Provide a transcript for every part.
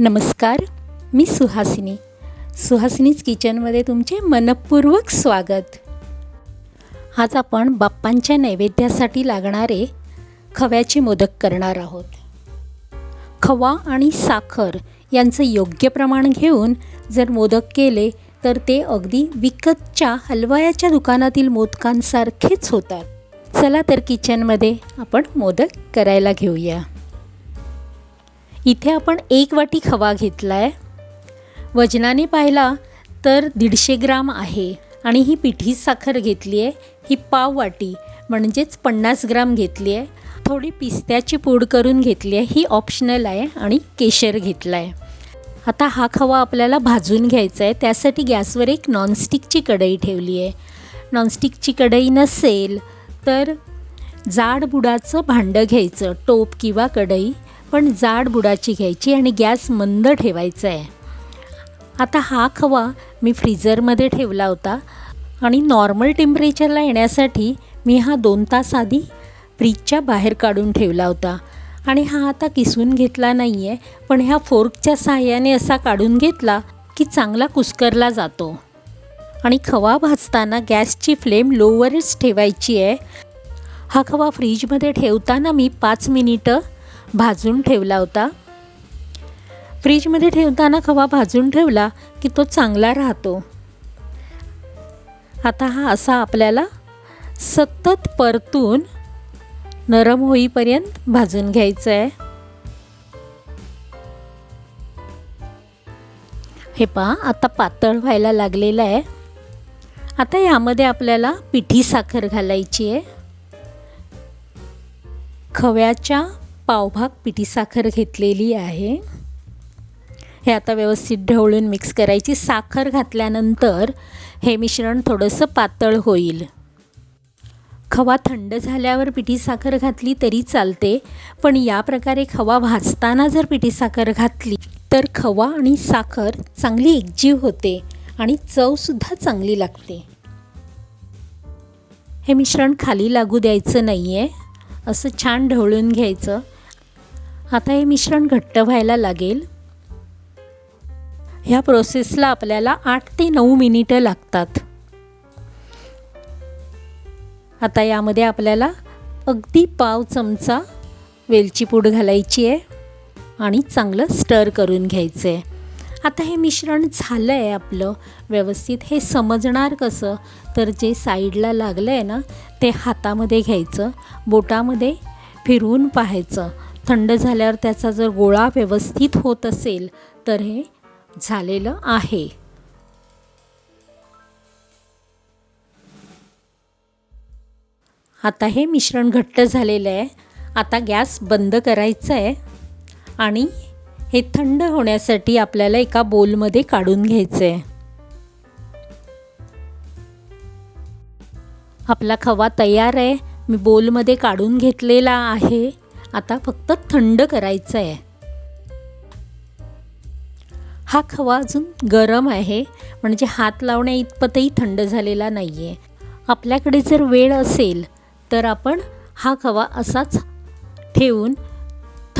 नमस्कार मी सुहासिनी. सुहासिनीज किचनमध्ये तुमचे मनपूर्वक स्वागत. आज आपण बाप्पांच्या नैवेद्यासाठी लागणारे खव्याचे मोदक करणार आहोत. खवा आणि साखर यांचं योग्य प्रमाण घेऊन जर मोदक केले तर ते अगदी विकतच्या हलवायाच्या दुकानातील मोदकांसारखेच होतात. चला तर किचनमध्ये आपण मोदक करायला घेऊया. इथे आपण एक वाटी खवा घेतला आहे वजनाने पाहिला तर दीडशे ग्राम आहे. आणि ही पिठी साखर घेतली आहे ही पाव वाटी म्हणजेच पन्नास ग्राम घेतली आहे थोडी पिस्त्याची पूड करून घेतली आहे ही ऑप्शनल आहे आणि केशर घेतला आहे आता हा खवा आपल्याला भाजून घ्यायचा आहे त्यासाठी गॅसवर एक नॉनस्टिकची कढई ठेवली आहे नॉनस्टिकची कढई नसेल तर जाड बुडाचं भांडं घ्यायचं. टोप किंवा कढई. पण जाड बुडाची घ्यायची आणि गॅस मंद ठेवायचा आहे. आता हा खवा मी फ्रीजरमध्ये ठेवला होता आणि नॉर्मल टेम्परेचरला येण्यासाठी मी हा दोन तास आधी फ्रीजच्या बाहेर काढून ठेवला होता. आणि हा आता किसून घेतला नाही आहे पण ह्या फोर्कच्या सहाय्याने असा काढून घेतला की चांगला कुस्करला जातो. आणि खवा भाजताना गॅसची फ्लेम लोवरच ठेवायची आहे. हा खवा फ्रीजमध्ये ठेवताना मी पाच मिनिटं भाजून ठेवला होता. फ्रीजमध्ये ठेवताना खवा भाजून ठेवला की तो चांगला राहतो. आता हा असा आपल्याला सतत परतून नरम होईपर्यंत भाजून घ्यायचं आहे हे पहा आता पातळ व्हायला लागलेलं आहे. आता यामध्ये आपल्याला पिठी साखर घालायची आहे. खव्याच्या पावभाग पिठी साखर घेतलेली आहे. हे आता व्यवस्थित ढवळून मिक्स करायची. साखर घातल्यानंतर हे मिश्रण थोडंसं पातळ होईल. खवा थंड झाल्यावर पिठी साखर घातली तरी चालते पण या प्रकारे खवा भाजताना जर पिठी साखर घातली तर खवा आणि साखर चांगली एकजीव होते आणि चवसुद्धा चांगली लागते. हे मिश्रण खाली लागू द्यायचं नाही आहे असं छान ढवळून घ्यायचं. आता हे मिश्रण घट्ट व्हायला लागेल. ह्या प्रोसेसला आपल्याला आठ ते नऊ मिनिटं लागतात. आता यामध्ये आपल्याला अगदी पाव चमचा वेलची पूड घालायची आहे आणि चांगलं स्टर करून घ्यायचं आहे आता हे मिश्रण झालं आहे आपलं. व्यवस्थित हे समजणार कसं? तर जे साईडला लागलं आहे ना ते हातामध्ये घ्यायचं बोटामध्ये फिरवून पाहायचं. थंड झाल्यावर त्याचा जर गोळा व्यवस्थित होत असेल तर हे झालेलं आहे. आता हे मिश्रण घट्ट झालेलं आहे. आता गॅस बंद करायचं आहे. आणि हे थंड होण्यासाठी आपल्याला एका बोलमध्ये काढून घ्यायचं आहे. आपला खवा तयार आहे. मी बोलमध्ये काढून घेतलेला आहे. आता फक्त थंड करायचं आहे हा खवा अजून गरम आहे म्हणजे हात लावण्या इतपतही थंड झालेला नाही आहे आपल्याकडे जर वेळ असेल तर आपण हा खवा असाच ठेवून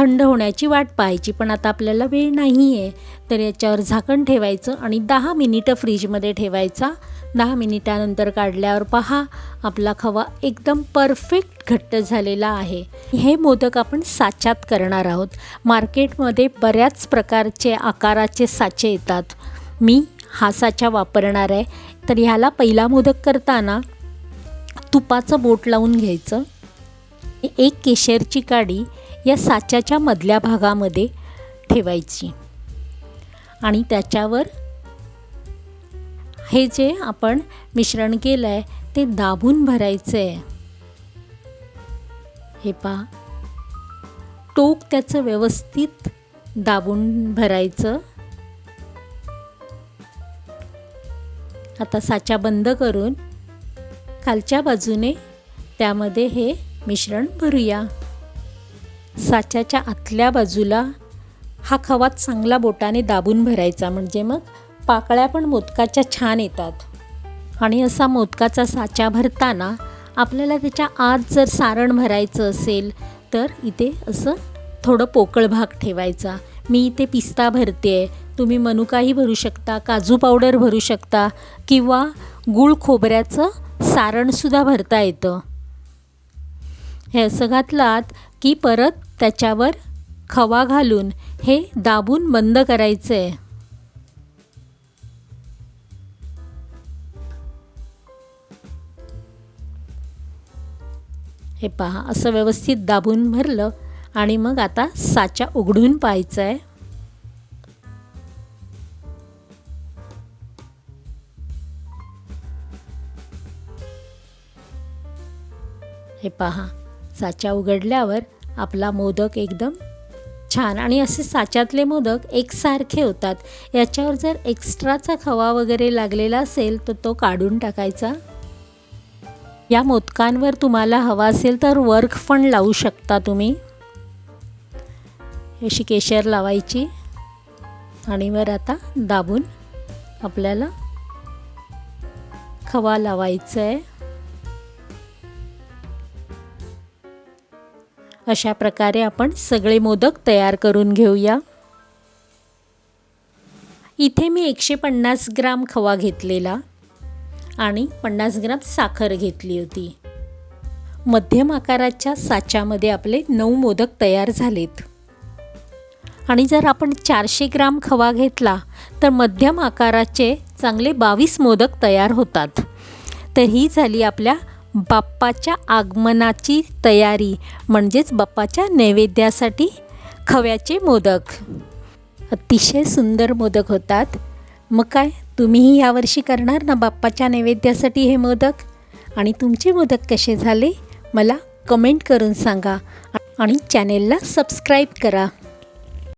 थंड होण्याची वाट पाहायची पण आता आपल्याला वेळ नाही आहे तर याच्यावर झाकण ठेवायचं आणि दहा मिनिटं फ्रीजमध्ये ठेवायचा. दहा मिनिटानंतर काढल्यावर पहा आपला खवा एकदम परफेक्ट घट्ट झालेला आहे. हे मोदक आपण साच्यात करणार आहोत. मार्केटमध्ये बऱ्याच प्रकारचे आकाराचे साचे येतात. मी हा साचा वापरणार आहे. तर ह्याला पहिला मोदक करताना तुपाचं बोट लावून घ्यायचं. एक केशरची काडी या साच्याच्या मधल्या भागामध्ये ठेवायची. आणि त्याच्यावर हे जे आपण मिश्रण केलं आहे ते दाबून भरायचं आहे हे पहा. टोक त्याचं व्यवस्थित दाबून भरायचं. आता साचा बंद करून खालच्या बाजूने त्यामध्ये हे मिश्रण भरूया. साच्याच्या आतल्या बाजूला हा खवा चांगला बोटाने दाबून भरायचा. म्हणजे मग पाकळ्या पण मोदकाच्या छान येतात. आणि असा मोदकाचा साचा भरताना आपल्याला त्याच्या आत जर सारण भरायचं असेल तर इथे असं थोडं पोकळ भाग ठेवायचा. मी इथे पिस्ता भरते. आहे तुम्ही मनुकाही भरू शकता काजू पावडर भरू शकता किंवा गूळ खोबऱ्याचं सारणसुद्धा भरता येतं. हे असं घातलात की परत त्याच्यावर खवा घालून हे दाबून बंद करायचं. आहे हे पहा असं व्यवस्थित दाबून भरलं आणि मग आता साचा उघडून पाहायचं आहे हे पहा साचा उघडल्यावर आपला मोदक एकदम छान. आणि असे साच्यातले मोदक एकसारखे होतात. याच्यावर जर एक्स्ट्राचा खवा वगैरे लागलेला असेल तर तो काढून टाकायचा. या मोदकांवर तुम्हाला हवा असेल तर वर्क पण लावू शकता तुम्ही. अशी केशर लावायची. आणि वर आता दाबून आपल्याला खवा लावायचं आहे अशा प्रकारे आपण सगळे मोदक तयार करून घेऊया. इथे मी एकशे पन्नास ग्राम खवा घेतलेला आणि पन्नास ग्राम साखर घेतली होती. मध्यम आकाराच्या साच्यामध्ये आपले नऊ मोदक तयार झालेत. आणि जर आपण चारशे ग्राम खवा घेतला तर मध्यम आकाराचे चांगले बावीस मोदक तयार होतात. तर ही झाली आपल्या बाप्पाच्या आगमनाची तयारी म्हणजेच बाप्पाच्या नैवेद्यासाठी खव्याचे मोदक. अतिशय सुंदर मोदक होतात. मग काय तुम्हीही यावर्षी करणार ना बाप्पाच्या नैवेद्यासाठी हे मोदक? आणि तुमचे मोदक कसे झाले मला कमेंट करून सांगा. आणि चॅनेलला सबस्क्राईब करा.